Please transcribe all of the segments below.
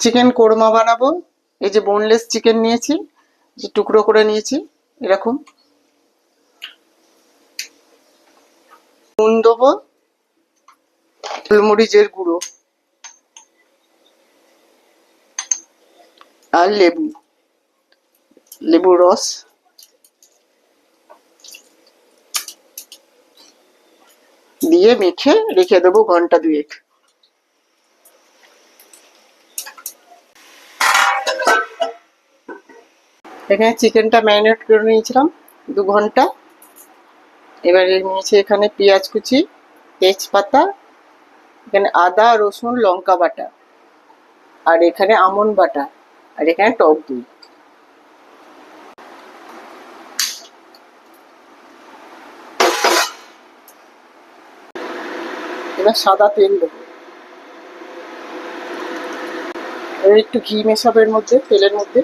Chicken korma বানাবো। এই যে বোনলেস চিকেন নিয়েছি, যে টুকরো করে নিয়েছি, এরকম। নুন দেবো, গোলমরিচের গুঁড়ো, আর লেবু, লেবুর রস। দিয়ে মেখে রেখে দেবো ঘণ্টা দুয়েক। এখানে চিকেনটা ম্যারিনেট করে নিয়েছিলাম দু ঘণ্টা। এবারে নিয়েছি এখানে পেঁয়াজ কুচি, তেজপাতা, এখানে আদা, রসুন, লঙ্কা বাটা আর এখানে আমন বাটা আর এখানে টক দই। এবার সাদা তেল দেবো। একটু ঘি মেশাবের মধ্যে, তেলের মধ্যে।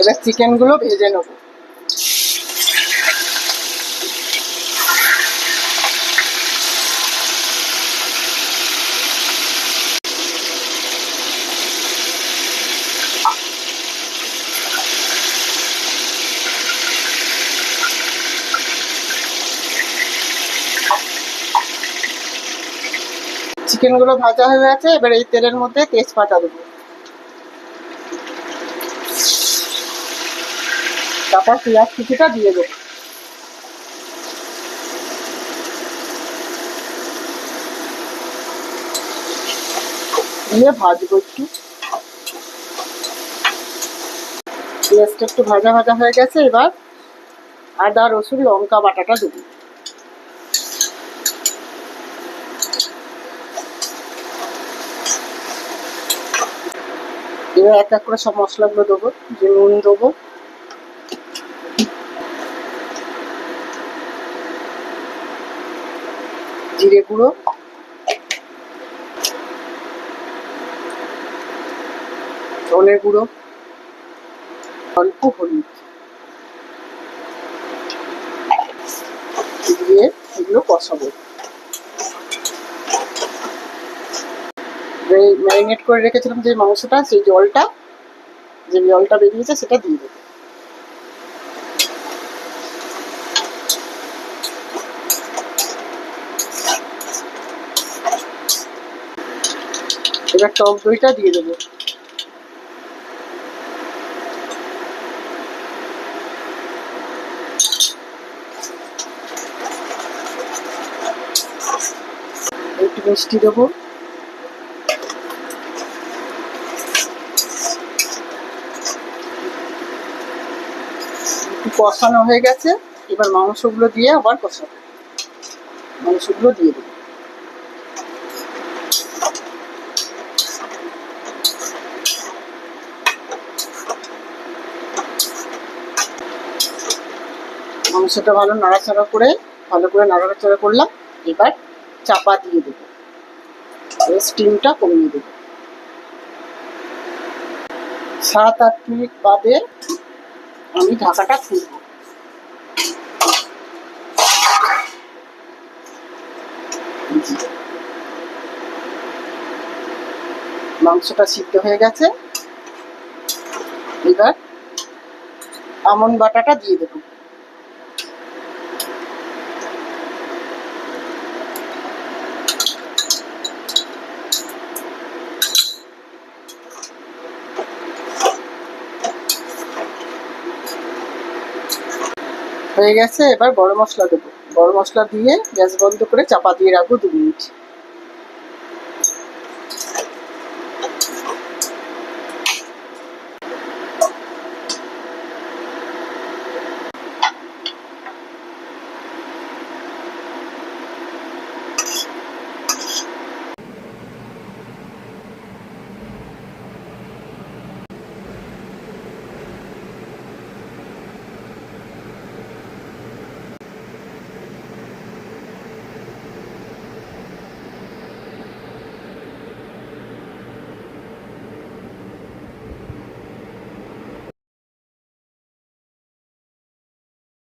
এবার চিকেনগুলো ভেজে নেব। চিকেনগুলো ভাজা হয়ে গেছে, এবার এই তেলের মধ্যে তেজপাতা দেবো। তারপর পেঁয়াজ কুচিটা দিয়ে দেবো। দিয়ে ভাজবো একটু। পেঁয়াজটা একটু ভাজা ভাজা হয়ে গেছে এবার। আদা, রসুন, লঙ্কা বাটাটা দেবো। এবার এক এক করে সব মশলাগুলো দেবো, যে নুন দেবো। জিরে গুঁড়ো। ধনে গুঁড়ো। অল্প হলুদ। দিয়ে এগুলো কষাবো। ম্যারিনেট করে রেখেছিলাম যে মাংসটা, সেই জলটা, যে জলটা বেরিয়েছে সেটা দিয়ে দেবো। এবার টক দইটা দিয়ে দেবো। একটু মিষ্টি দেবো। একটু কষানো হয়ে গেছে, এবার মাংসগুলো দিয়ে আবার কষাবো। মাংসগুলো দিয়ে দেবো। মাংসটা ভালো নাড়াচাড়া করে, ভালো করে নাড়াচাড়া করলাম, এবার চাপা দিয়ে দেবো। স্টিমটা কমিয়ে দেবো। সাত আট মিনিট বাদে আমি ঢাকাটা খুলব। মাংসটা সিদ্ধ হয়ে গেছে। এবার আমন বাটাটা দিয়ে দেবো। হয়ে গেছে, এবার গরম মশলা দেবো। গরম মশলা দিয়ে গ্যাস বন্ধ করে চাপা দিয়ে রাখব দু মিনিট।